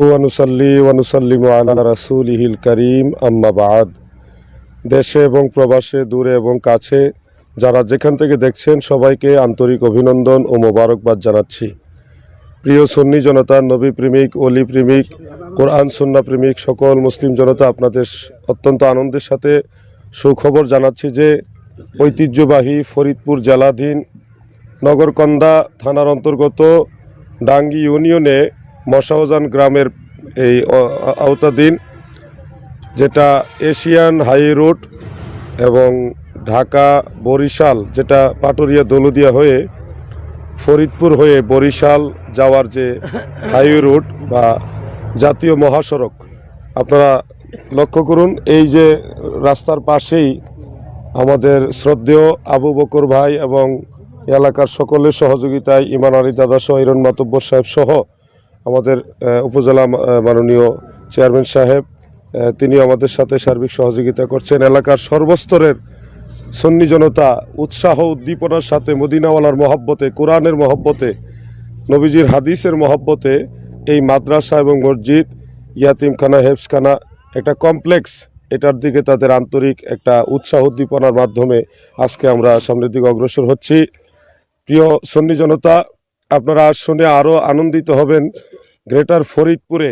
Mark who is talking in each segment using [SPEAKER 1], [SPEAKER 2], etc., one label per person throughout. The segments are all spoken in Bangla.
[SPEAKER 1] ওয়ানুসাল্লি ওয়ানুসাল্লিমু আলা রাসূলিহিল করিম, আম্মা বাদ। দেশে এবং প্রবাসে, দূরে এবং কাছে, যারা যেখান থেকে দেখছেন, সবাইকে আন্তরিক অভিনন্দন ও মোবারকবাদ জানাচ্ছি। প্রিয় সন্নি জনতা, নবী প্রেমিক অলি প্রেমিক, কোরআন, সুন্না প্রেমিক, সকল মুসলিম জনতা, আপনাদের অত্যন্ত আনন্দের সাথে সুখবর জানাচ্ছি যে ঐতিহ্যবাহী ফরিদপুর জেলাধীন নগরকন্দা থানার অন্তর্গত ডাঙ্গি ইউনিয়নে মশাওজান গ্রামের এই আওতাধীন, যেটা এশিয়ান হাই রোড এবং ঢাকা বরিশাল, যেটা পাটুরিয়া দৌলদিয়া হয়ে ফরিদপুর হয়ে বরিশাল যাওয়ার যে হাইওয়ে রুট বা জাতীয় মহাসড়ক। আপনারা লক্ষ্য করুন, এই যে রাস্তার পাশেই আমাদের শ্রদ্ধেয় আবু বকর ভাই এবং এলাকার সকলের সহযোগিতায় ইমান আলী দাদা সহ, ইরন মাতব্বর সাহেব সহ আমাদের উপজেলা মাননীয় চেয়ারম্যান সাহেব তিনি আমাদের সাথে সার্বিক সহযোগিতা করছেন। এলাকার সর্বস্তরের সন্নি জনতা উৎসাহ উদ্দীপনার সাথে মদিনাওয়ালার মহব্বতে, কোরআনের মহব্বতে, নবীজির হাদিসের মহব্বতে এই মাদ্রাসা এবং মসজিদ, ইয়াতিমখানা হেফসখানা একটা কমপ্লেক্স, এটার দিকে তাদের আন্তরিক একটা উৎসাহ উদ্দীপনার মাধ্যমে আজকে আমরা সামনের দিকে অগ্রসর হচ্ছি। প্রিয় সন্নি জনতা, আপনারা শুনে আরও আনন্দিত হবেন। গ্রেটার ফরিদপুরে,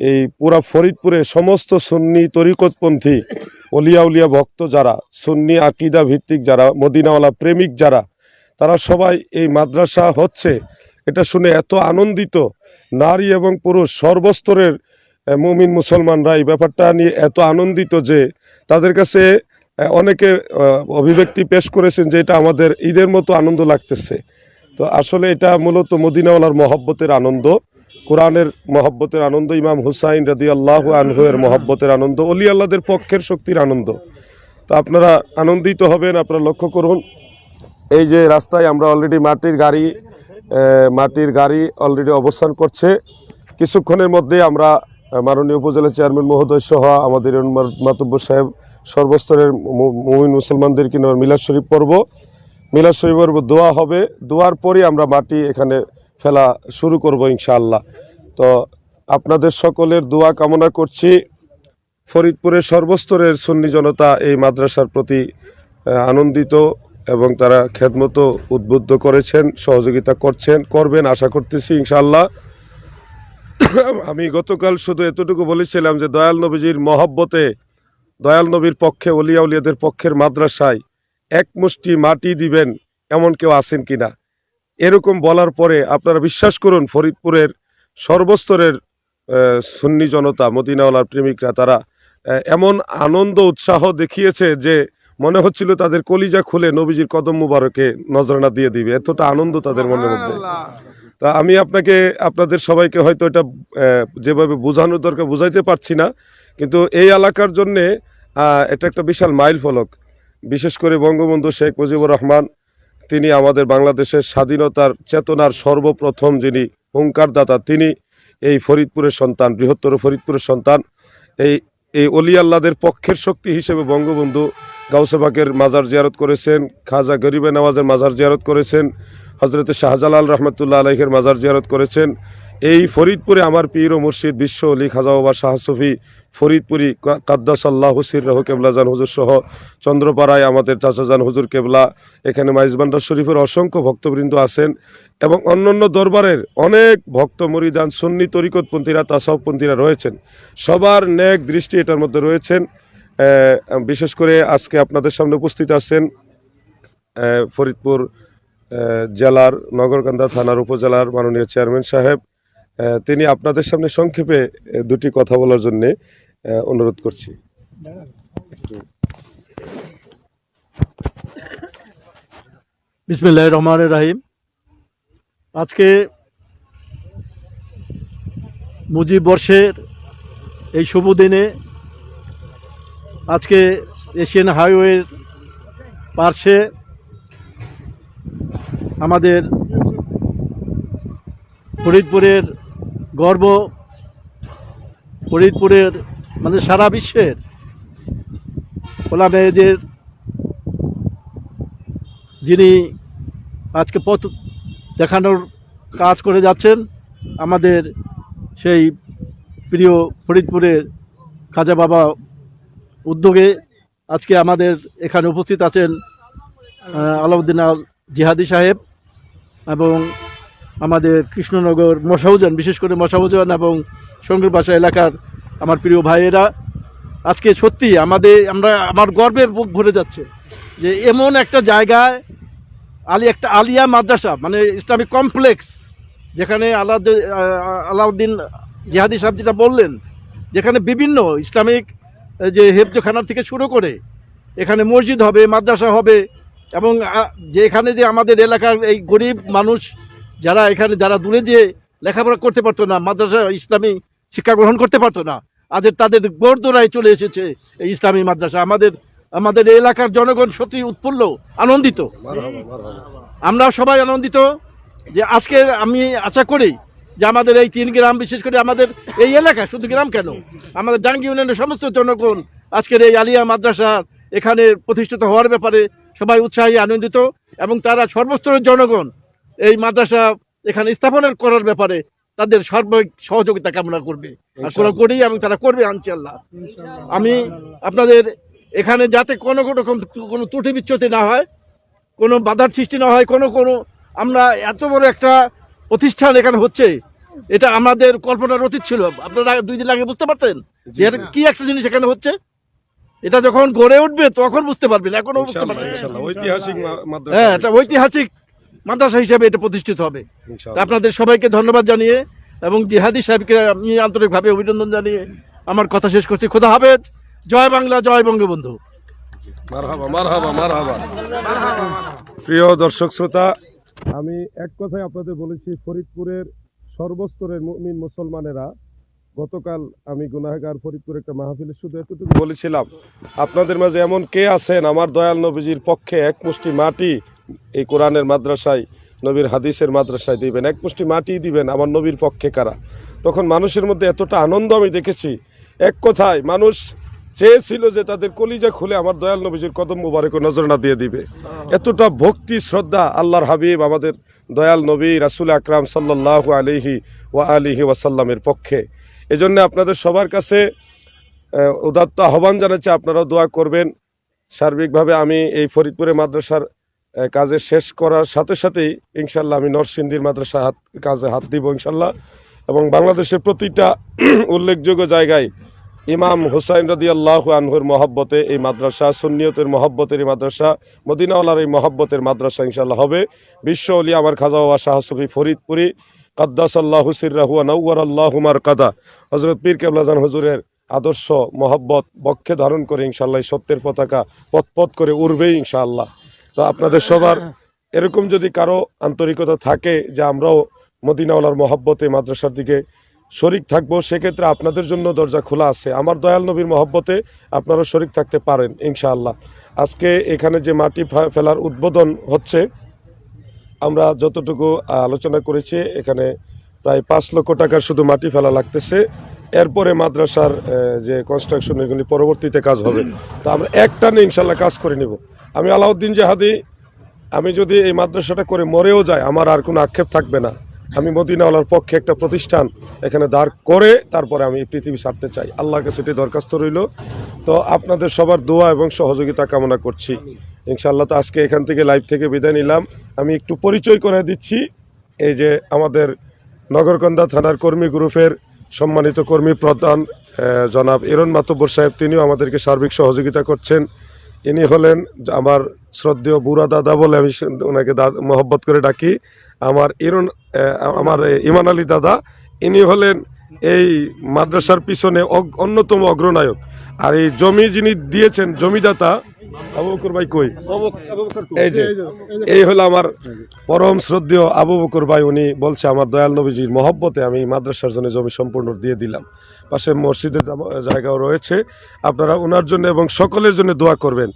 [SPEAKER 1] এই পুরা ফরিদপুরে সমস্ত সুন্নি তরিকতপন্থী, অলিয়া উলিয়া ভক্ত যারা, সুন্নি আকিদা ভিত্তিক যারা, মদিনাওয়ালা প্রেমিক যারা, তারা সবাই এই মাদ্রাসা হচ্ছে। এটা শুনে এত আনন্দিত, নারী এবং পুরুষ সর্বস্তরের মুমিন মুসলমানরা এই ব্যাপারটা নিয়ে এত আনন্দিত যে, তাদের কাছে অনেকে অভিব্যক্তি পেশ করেছেন যে এটা আমাদের ঈদের মতো আনন্দ লাগতেছে। তো আসলে এটা মূলত মদিনাওয়ালার মহব্বতের আনন্দ। কোরআনের মহব্বতের আনন্দ, ইমাম হুসাইন রাদি আল্লাহ আনহুয়ের মহব্বতের আনন্দ, অলি আল্লাদের পক্ষের শক্তির আনন্দ। তো আপনারা আনন্দিত হবেন, আপনারা লক্ষ্য করুন। এই যে রাস্তায় আমরা অলরেডি মাটির গাড়ি মাটির গাড়ি অলরেডি অবস্থান করছে। কিছুক্ষণের মধ্যে আমরা মাননীয় উপজেলা চেয়ারম্যান মহোদয় সহ আমাদের মাতব্য সাহেব, সর্বস্তরের মুমিন মুসলমানদেরকে মিলাদ শরীফ পর্ব মিলাদ শরীফ পর্ব দোয়া হবে। দোয়ার পরই আমরা মাটি এখানে ফেলা শুরু করব ইনশাআল্লাহ। তো আপনাদের সকলের দোয়া কামনা করছি। ফরিদপুরের সর্বস্তরের সুন্নি জনতা এই মাদ্রাসার প্রতি আনন্দিত এবং তারা খেদমতো উদ্বুদ্ধ করেছেন, সহযোগিতা করছেন, করবেন আশা করতেছি ইনশাআল্লাহ। আমি গতকাল শুধু এতটুকু বলেছিলাম যে দয়াল নবীজির মহব্বতে, দয়াল নবীর পক্ষে অলিয়া উলিয়াদের পক্ষের মাদ্রাসায় এক মুষ্টি মাটি দিবেন এমন কেউ আছেন কিনা? এরকম বলার পরে আপনারা বিশ্বাস করুন ফরিদপুরের সর্বস্তরের সুন্নি জনতা মদিনাওয়ালার প্রেমিকরা তারা এমন আনন্দ উৎসাহ দেখিয়েছে যে মনে হচ্ছিল তাদের কলিজা খুলে নবীজির কদম মুবারকে নজরানা দিয়ে দিবে। এতটা আনন্দ তাদের মনের মধ্যে। তা আমি আপনাকে আপনাদের সবাইকে হয়তো এটা যেভাবে বোঝানোর দরকার বুঝাইতে পারছি না কিন্তু এই এলাকার জন্যে এটা একটা বিশাল মাইল ফলক বিশেষ করে বঙ্গবন্ধু শেখ মুজিবুর রহমান তিনি আমাদের বাংলাদেশের স্বাধীনতার চেতনার সর্বপ্রথম যিনি হুঙ্কারদাতা, তিনি এই ফরিদপুরের সন্তান, বৃহত্তর ফরিদপুরের সন্তান। এই এই অলি আল্লাদের পক্ষের শক্তি হিসেবে বঙ্গবন্ধু গাউসেবাকের মাজার জিয়ারত করেছেন, খাজা গরিবে নওয়াজের মাজার জিয়ারত করেছেন হজরত শাহজালাল রহমতুল্লাহ আলহের মাজার জিয়ারত করেছেন এই ফরিদপুরে আমার পীর ও মুর্শিদ বিশ্ব অলি খাজা বাবা শাহ সফি ফরিদপুরি কাদ্দাস আল্লাহ হুসির রহ কেবলাজান হুজুর সহ চন্দ্রপাড়ায় আমাদের চাচাজান হুজুর কেবলা, এখানে মাইজবান্ডার শরীফের অসংখ্য ভক্তবৃন্দ আছেন এবং অন্যান্য দরবারের অনেক ভক্ত, মরিদান, সুন্নি, তরিকতপন্থীরা তাসাউপন্থীরা রয়েছেন। সবার ন্যাক দৃষ্টি এটার মধ্যে রয়েছেন। বিশেষ করে আজকে আপনাদের সামনে উপস্থিত আছেন ফরিদপুর জেলার নগরকান্দা থানার উপজেলার মাননীয় চেয়ারম্যান সাহেব তিনি আপনাদের সামনে সংক্ষেপে দুটি কথা বলার জন্য অনুরোধ করছি।
[SPEAKER 2] বিসমিল্লাহ রহমান রাহিম। আজকে মুজিব বর্ষের এই শুভ দিনে আজকে এশিয়ান হাইওয়ের পার্শ্বে আমাদের ফরিদপুরের গর্ব ফরিদপুরের মানে সারা বিশ্বের ওলা মেয়েদের যিনি আজকে পথ দেখানোর কাজ করে যাচ্ছেন, আমাদের সেই প্রিয় ফরিদপুরের খাজা বাবা উদ্যোগে আজকে আমাদের এখানে উপস্থিত আছেন আলাউদ্দিন আল জিহাদি সাহেব এবং আমাদের কৃষ্ণনগর মশাউজান, বিশেষ করে মশাউজান এবং বাসা এলাকার আমার প্রিয় ভাইয়েরা, আজকে সত্যি আমাদের, আমরা, আমার গর্বের বুক ভরে যাচ্ছে যে এমন একটা জায়গায় আলী, একটা আলিয়া মাদ্রাসা মানে ইসলামিক কমপ্লেক্স, যেখানে আলাদ আলাউদ্দিন জিহাদি সাহেব যেটা বললেন, যেখানে বিভিন্ন ইসলামিক যে হেফজখানা থেকে শুরু করে এখানে মসজিদ হবে, মাদ্রাসা হবে এবং যে এখানে যে আমাদের এলাকার এই গরিব মানুষ যারা এখানে, যারা দূরে যে লেখাপড়া করতে পারতো না, মাদ্রাসা ইসলামী শিক্ষা গ্রহণ করতে পারতো না, আজ তাদের গোড়দোড়ায় চলে এসেছে এই ইসলামী মাদ্রাসা। আমাদের আমাদের এলাকার জনগণ সত্যি উৎফুল্ল, আনন্দিত। আমরা সবাই আনন্দিত যে আজকে আমি আশা করি যে আমাদের এই তিন গ্রাম, বিশেষ করে আমাদের এই এলাকা, শুধু গ্রাম কেন? আমাদের ডাঙ্গি ইউনিয়নের সমস্ত জনগণ আজকের এই আলিয়া মাদ্রাসা এখানে প্রতিষ্ঠিত হওয়ার ব্যাপারে সবাই উৎসাহী, আনন্দিত এবং তারা সর্বস্তরের জনগণ এই মাদ্রাসা এখানে স্থাপনের করার ব্যাপারে তাদের সার্বিক সহযোগিতা কামনা করবে। আর কোনো করেই এবং তারা করবে আনচাল্লাহ আমি আপনাদের এখানে যাতে কোনো রকম কোনো ত্রুটি বিচ্ছতি না হয় কোনো বাধার সৃষ্টি না হয় কোনো কোনো আমরা এত বড় একটা প্রতিষ্ঠান এখানে হচ্ছে এটা আমাদের কল্পনার অতীত ছিল। আপনারা দুই দিন আগে বুঝতে পারতেন যে এটা কি একটা জিনিস এখানে হচ্ছে? এটা যখন গড়ে উঠবে তখন বুঝতে পারবেন এখনও বুঝতে পারবেন।
[SPEAKER 1] ঐতিহাসিক
[SPEAKER 2] হ্যাঁ এটা ঐতিহাসিক মাদ্রাসা হিসাবে এটা প্রতিষ্ঠিত হবে। আপনাদের সবাইকে ধন্যবাদ জানিয়ে এবং জিহাদি সাহেবকে আমি আন্তরিকভাবে অভিনন্দন জানিয়ে আমার কথা শেষ করছি। খোদা হাফেজ। জয় বাংলা জয় বঙ্গবন্ধু।
[SPEAKER 1] প্রিয় দর্শক শ্রোতা আমি এক কথায় আপনাদের বলেছি ফরিদপুরের সর্বস্তরের মুমিন মুসলমানেরা গতকাল আমি গুনাহগার ফরিদপুর একটা মাহফিলে শুধু এতটুকু বলেছিলাম আপনাদের মাঝে এমন কে আছেন? আমার দয়াল নবীজির পক্ষে এক মুষ্টি মাটি এই কোরআনের মাদ্রাসায়, নবীর হাদিসের মাদ্রাসায় দিবেন। এক মুষ্টি মাটি দিবেন আমার নবীর পক্ষে কারা? তখন মানুষের মধ্যে এতটা আনন্দ আমি দেখেছি। এক কথায় মানুষ চেয়েছিল যে তাদের কলিজা খুলে আমার দয়াল নবীজির কদম মুবারক নজরানা দিয়ে দিবে। এতটা ভক্তি, শ্রদ্ধা আল্লাহর হাবিব আমাদের দয়াল নবী রাসুল আকরাম সাল্লাহ আলিহি ওয়া আলিহি ওয়াসাল্লামের পক্ষে। এজন্য আপনাদের সবার কাছে উদাত্ত আহ্বান জানাচ্ছি, আপনারাও দোয়া করবেন। সার্বিকভাবে আমি এই ফরিদপুরে মাদ্রাসার কাজে শেষ করার সাথে সাথেই ইনশাল্লাহ আমি নরসিংদীর মাদ্রাসা হাত, কাজে হাত দিব ইনশাল্লাহ। এবং বাংলাদেশের প্রতিটা উল্লেখযোগ্য জায়গায় ইমাম হুসাইন রাদি আল্লাহ আনহুর মহব্বতে এই মাদ্রাসা, সুন্নিয়তের মহব্বতের এই মাদ্রাসা, মদিনাওয়ালার এই মহব্বতের মাদ্রাসা ইনশাল্লাহ হবে। বিশ্ব অলি আমার খাজা বাবা শাহ সুফি ফরিদপুরি কাদ্দাস আল্লাহ সিরাহুয়া নৌয়ার আল্লাহ উমার কাদা হজরত পীর কেবলাজান হজুরের আদর্শ মহব্বত বক্ষে ধারণ করে ইনশাল্লাহ সত্যের পতাকা পথ করে উড়বেই ইনশাআল্লাহ তো আপনাদের সবার এরকম যদি কারও আন্তরিকতা থাকে যে আমরাও মদিনাওয়ালার মহব্বতে মাদ্রাসার দিকে শরিক থাকব, সেক্ষেত্রে আপনাদের জন্য দরজা খোলা আছে। আমার দয়াল নবীর মহব্বতে আপনারা শরিক থাকতে পারেন, ইনশাআল্লাহ। আজকে এখানে যে মাটি ফেলার উদ্বোধন হচ্ছে, আমরা যতটুকু আলোচনা করেছি, এখানে প্রায় পাঁচ লক্ষ টাকার শুধু মাটি ফেলা লাগতেছে। এরপরে মাদ্রাসার যে কনস্ট্রাকশন এগুলি পরবর্তীতে কাজ হবে। তো আমরা একটানে ইনশাল্লাহ কাজ করে নিব। আমি আলাউদ্দিন জাহাদি, আমি যদি এই মাদ্রাসাটা করে মরেও যাই, আমার আর কোনো আক্ষেপ থাকবে না। আমি মদিনাওয়ালার পক্ষে একটা প্রতিষ্ঠান এখানে দাঁড় করে তারপরে আমি পৃথিবী ছাড়তে চাই। আল্লাহর কাছে এটি দরখাস্ত রইল। তো আপনাদের সবার দোয়া এবং সহযোগিতা কামনা করছি। ইনশাআল্লাহ তো আজকে এখান থেকে লাইভ থেকে বিদায় নিলাম। আমি একটু পরিচয় করে দিচ্ছি। এই যে আমাদের নগরকন্দা থানার কর্মী গ্রুপের সম্মানিত কর্মী প্রধান জনাব ইরন মাতব্বর সাহেব, তিনিও আমাদেরকে সার্বিক সহযোগিতা করছেন। ইনি হলেন আমার শ্রদ্ধেয় বুড়া দাদা বলে আমি ওনাকে মহব্বত করে ডাকি। আমার ইরুন আমার ইমান আলী দাদা, ইনি হলেন এই মাদ্রাসার পিছনে অন্যতম অগ্রনায়ক। আর এই জমি যিনি দিয়েছেন, জমিদাতা আবু বকর ভাই কই? এই যে এই হলো আমার পরম শ্রদ্ধেয় আবু বকর ভাই উনি বলছে আমার দয়াল নবীজির মহব্বতে আমি মাদ্রাসার জন্য জমি সম্পূর্ণ দিয়ে দিলাম। পাশে মসজিদের জায়গাও রয়েছে। আপনারা ওনার জন্য এবং সকলের জন্য দোয়া করবেন।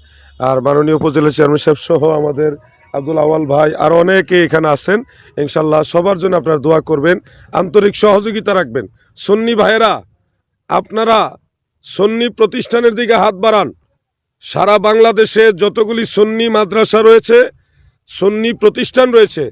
[SPEAKER 1] আর মাননীয় উপজেলা চেয়ারম্যান সাহেব সহ আমাদের আব্দুল আওয়াল ভাই আর অনেকে এখানে আছেন। ইনশাল্লাহ সবার জন্য আপনারা দোয়া করবেন। আন্তরিক সহযোগিতা রাখবেন। সুন্নি ভাইয়েরা আপনারা সন্নি প্রতিষ্ঠানের দিকে হাত বাড়ান। সারা বাংলাদেশে যতগুলি সন্নি মাদ্রাসা রয়েছে, সন্নি প্রতিষ্ঠান রয়েছে,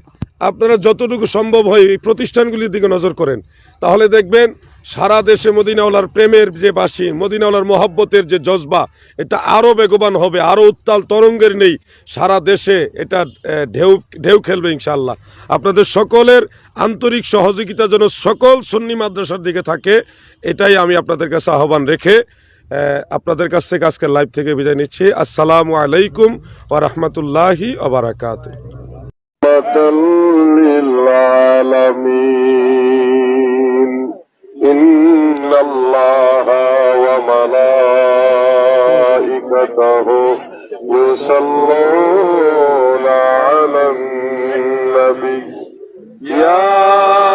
[SPEAKER 1] আপনারা যতটুকু সম্ভব হয় এই প্রতিষ্ঠানগুলির দিকে নজর করেন। তাহলে দেখবেন, সারা দেশে মদিনাওয়ালার প্রেমের যে বাসি মদিনাওয়ালার মহাব্বতের যে জজবা, এটা আরও বেগবান হবে, আরও উত্তাল তরঙ্গের নেই। সারা দেশে এটা ঢেউ ঢেউ খেলবে ইনশাল্লাহ আপনাদের সকলের আন্তরিক সহযোগিতা যেন সকল সন্নি মাদ্রাসার দিকে থাকে, এটাই আমি আপনাদের কাছে আহ্বান রেখে আপনাদের কাছ থেকে আজকের লাইভ থেকে বিদায় নিচ্ছি আসসালামু আলাইকুম ওয়া রাহমাতুল্লাহি ওয়া বারাকাতুহু
[SPEAKER 3] للعالمين إن الله وملائكته يصلون على النبي يا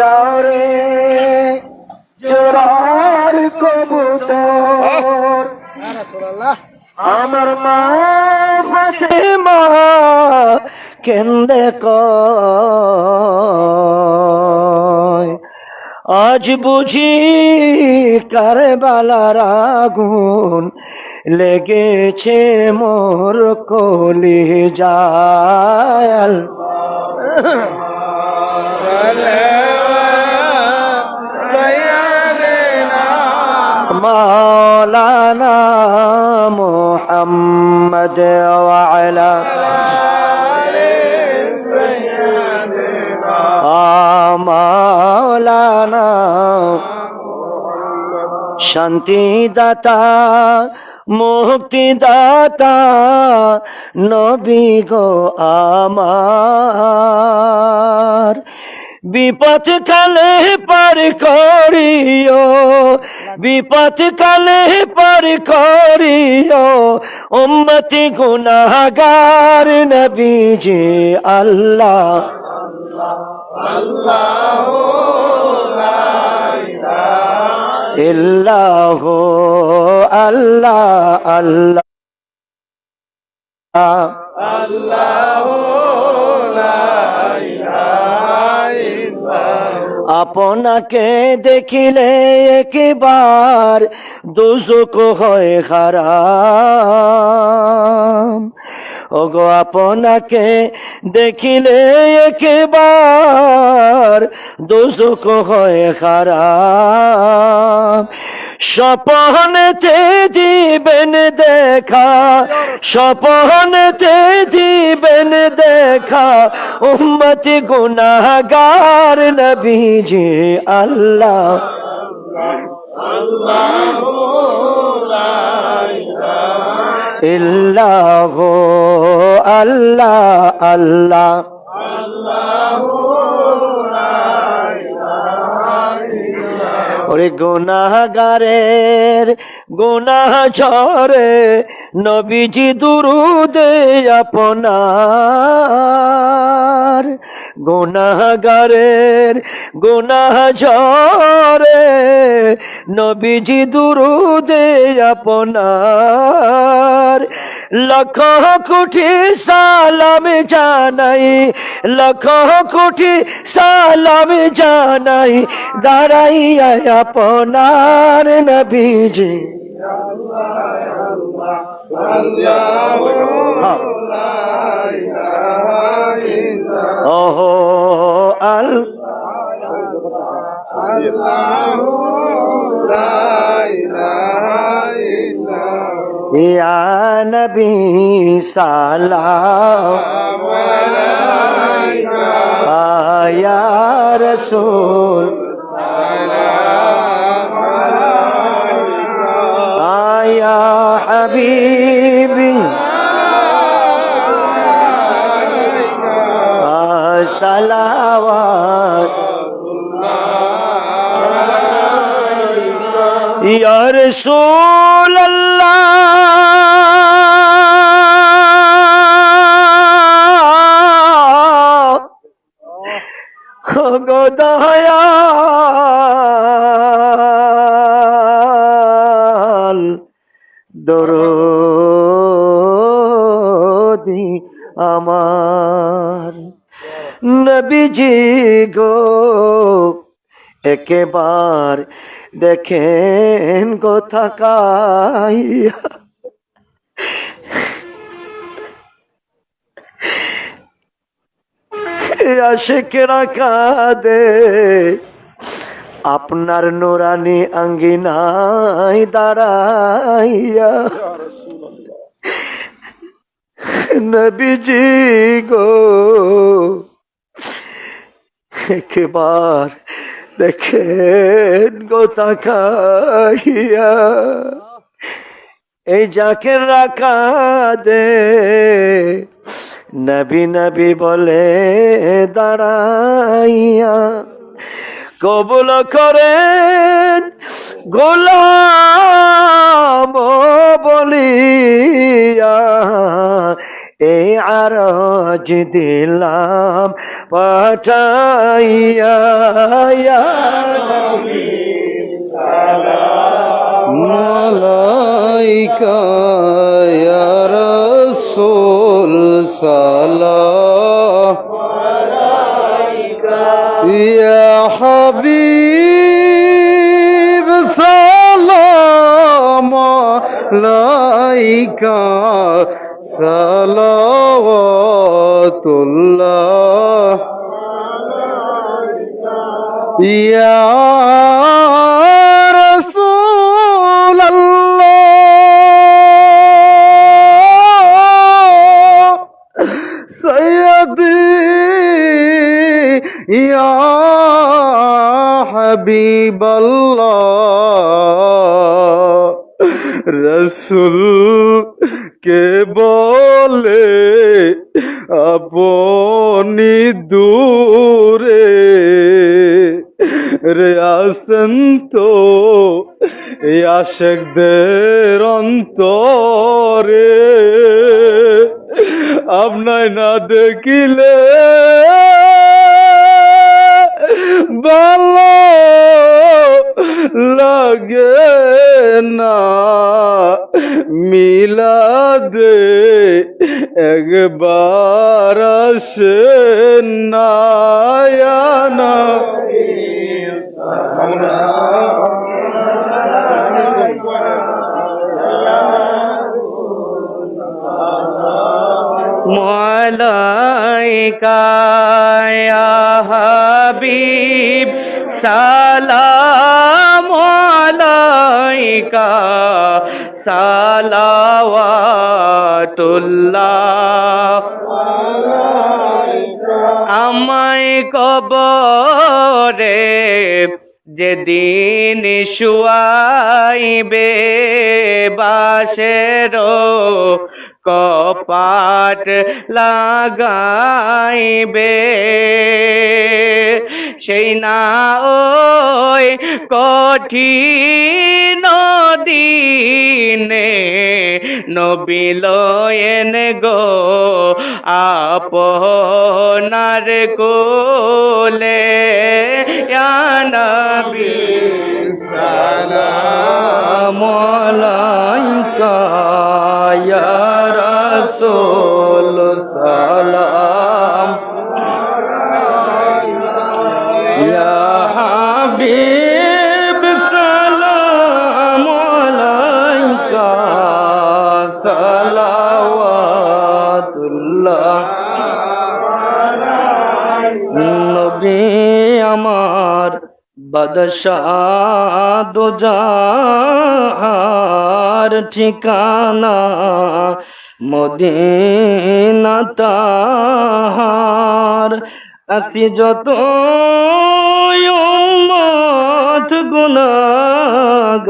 [SPEAKER 3] যাও রে চোরার কবুতর। আমার মা পাশে
[SPEAKER 4] মা কেন্দে আজ বুঝি কারবালার আগুন লেগেছে মোর কলি জাল مولانا محمد وعلى آه مولانا শান্তি দাতা মুক্তি দাতা নবী গো আমার বিপদ কালে পার করিও বিপদ কালে পার করিও। উম্মতি গুনাহগার নবীজি আল্লাহ। ইল্লাহ আল্লাহ আল্লাহ। আপনাকে দেখিলে একবার দুজক হয় খারাপ ওগো আপনাকে দেখিলে একবার দুজক হয় খারাম স্বপনেতে দিবেন দেখা স্বপনেতে দিবেন দেখা উম্মতি গুনাহগার নবীজি আল্লাহ। ইল্লাহ আল্লাহ আল্লাহ। ওরে গুনাহগারের গুনাহ ঝরে নবীজি দুরুদে আপনার। গুনাহগারের গুনাহ ঝরে নবীজি দুরুদে আপনার। লক্ষ কোটি সালাম জানাই লক্ষ কোটি সালাম জানাই দাঁড়াইয়া আপনার নবীজি। ওহো আল নবী রসুল। আয়া হাবিবি। সালাওয়াত ইয়া রসুল আল্লাহ নবীজি গো একেবার দেখেন কথা কাইয়া। আশেকেরা কাঁদে আপনার নোরানি আঙ্গিনায় দাঁড়াইয়া। নবীজি গো একবার দেখেন গো তাকাইয়া এই যাকে রাখা দে, নবী নবী বলে দাঁড়াইয়া। কবুল করেন গোলাম বলিয়া। এই আরজ দিলাম পাঠাইয়া ইয়া
[SPEAKER 5] মালাইকা ইয়া রাসূল সালাম ইয়া সালাওয়াতুল্লাহ ইয়া রাসূল আল্লাহ সৈয়দি ইয়া হাবিবাল্লাহ। রসুল কে বলে আপনি দূরে রে আসেন তো এই আশেকদের অন্তরে। আপনায় না দেখিলে লাগে না মিলাদে একবার আসে না না
[SPEAKER 4] মালাইকা ইয়া সালাওয়াতুল্লাহ। আমায় কবরে যেদিন শুয়াইবে বাসের
[SPEAKER 6] কপাট লাগাইবে। সেই না ওই কঠিন দিনে নবিলয়েন গো আপনার কোলে। নবী সালাম বাদশাহ ঠিকানা মদিনা তাহার। আসি যত উম্মত গুনাগার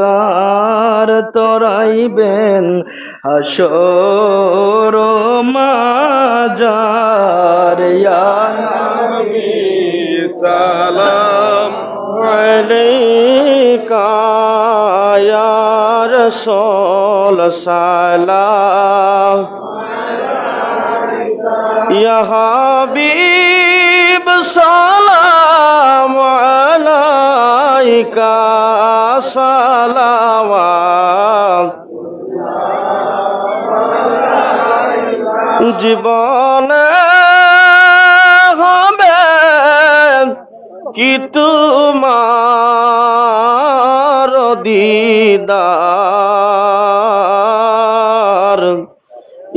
[SPEAKER 6] তরাইবেন হাসর মাজার ইয়া
[SPEAKER 7] সালাম আলাইকা ইয়া রাসূল সালাম আলাইকা সালাওয়াত জীবনে তোমার দিদার।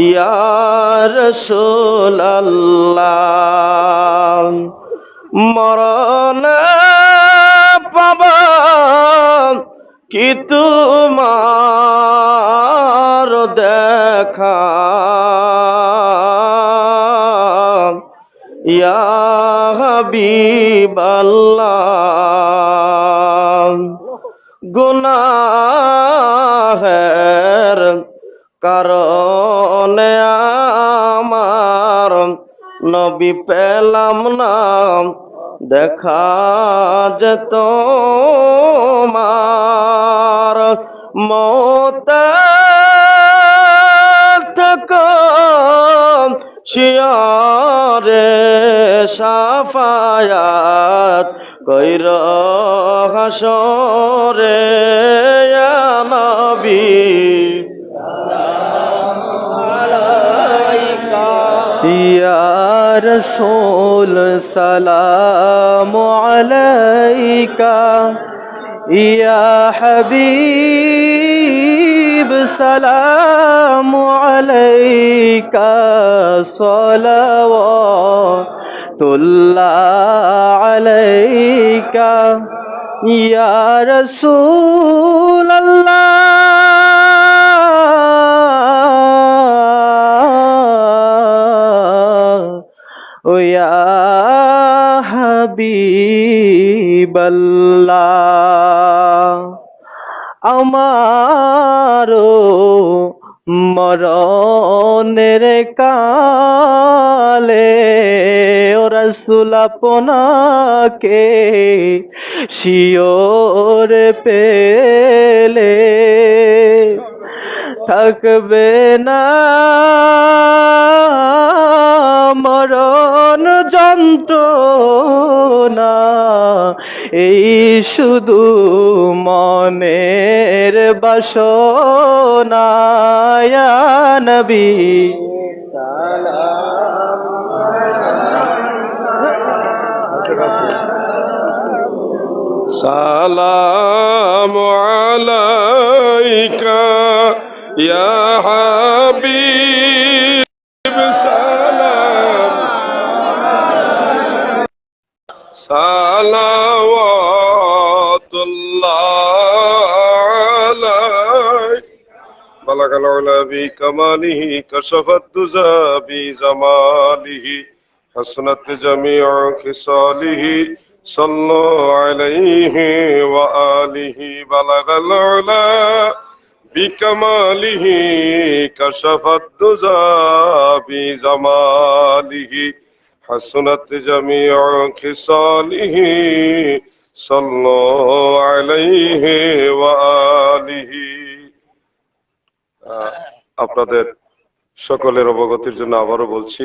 [SPEAKER 7] ইয়ার সোল্লাহ মরণ পাবা কি তোমার দেখা হাবিবাল্লাহ গুনাহের কারণে আমার নবী পেলাম না। দেখা যেত মার মত। শিয়ারে غير حشر يا نبي
[SPEAKER 6] يا رسول سلام عليك يا حبيب سلام عليك صلوات الله عليك يا رسول الله ويا حبيب الله আমারও মরণের কালে ও রসুল আপনাকে শিওর পেলে। থাকবে না মরণ যন্ত্রণা, এই শুধু মনের বাসনা ইয়া নবী।
[SPEAKER 7] সালাম سلام عليك يا حبيب سلام. صلوات الله عليك. بلغ العلا بكماله كشف الدجى بزماله حسنت جميع خصاله صلوا عليه وآله بلغ العلا
[SPEAKER 1] بكماله كشف الدجى بجماله حسنت جميع خصاله صلوا عليه وآله আহ, আপনাদের সকলের অবগতির জন্য আবারও বলছি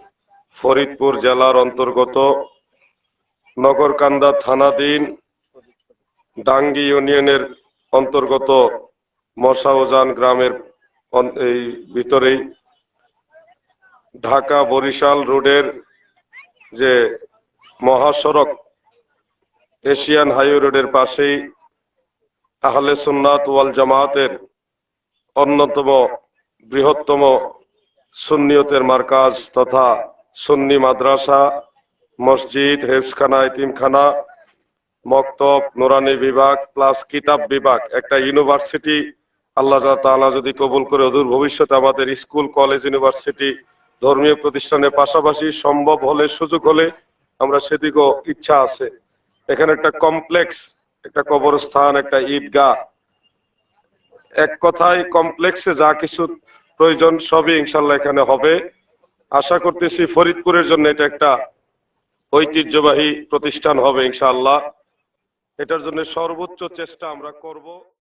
[SPEAKER 1] ফরিদপুর জেলার অন্তর্গত নগরকান্দা থানাধীন ডাঙ্গি ইউনিয়নের অন্তর্গত মশাউজান গ্রামের এই ভিতরেই ঢাকা বরিশাল রোডের যে মহাসড়ক এশিয়ান হাইওয়ে রোডের পাশেই আহলে সুন্নাত ওয়াল জামাতের অন্যতম বৃহত্তম সুন্নিয়তের মার্কাজ তথা সুন্নি মাদ্রাসা, মসজিদ হেফসখানা ইতিমখানা মক্তব, নুরানি বিভাগ, প্লাস কিতাব বিভাগ, একটা ইউনিভার্সিটি। আল্লাহ তাআলা যদি কবুল করে অদূর ভবিষ্যতে আমাদের স্কুল, কলেজ, ইউনিভার্সিটি, ধর্মীয় প্রতিষ্ঠানের পাশাপাশি সম্ভব হলে, সুযোগ হলে আমরা সেদিকেও ইচ্ছা আছে। এখানে একটা কমপ্লেক্স, একটা কবরস্থান, একটা ঈদগাহ। এক কথায় কমপ্লেক্সে যা কিছু প্রয়োজন সবই ইনশাল্লাহ এখানে হবে। আশা করতেছি ফরিদপুরের জন্য এটা একটা ঐতিহ্যবাহী প্রতিষ্ঠান হবে ইনশাআল্লাহ। এটার জন্য সর্বোচ্চ চেষ্টা আমরা করব।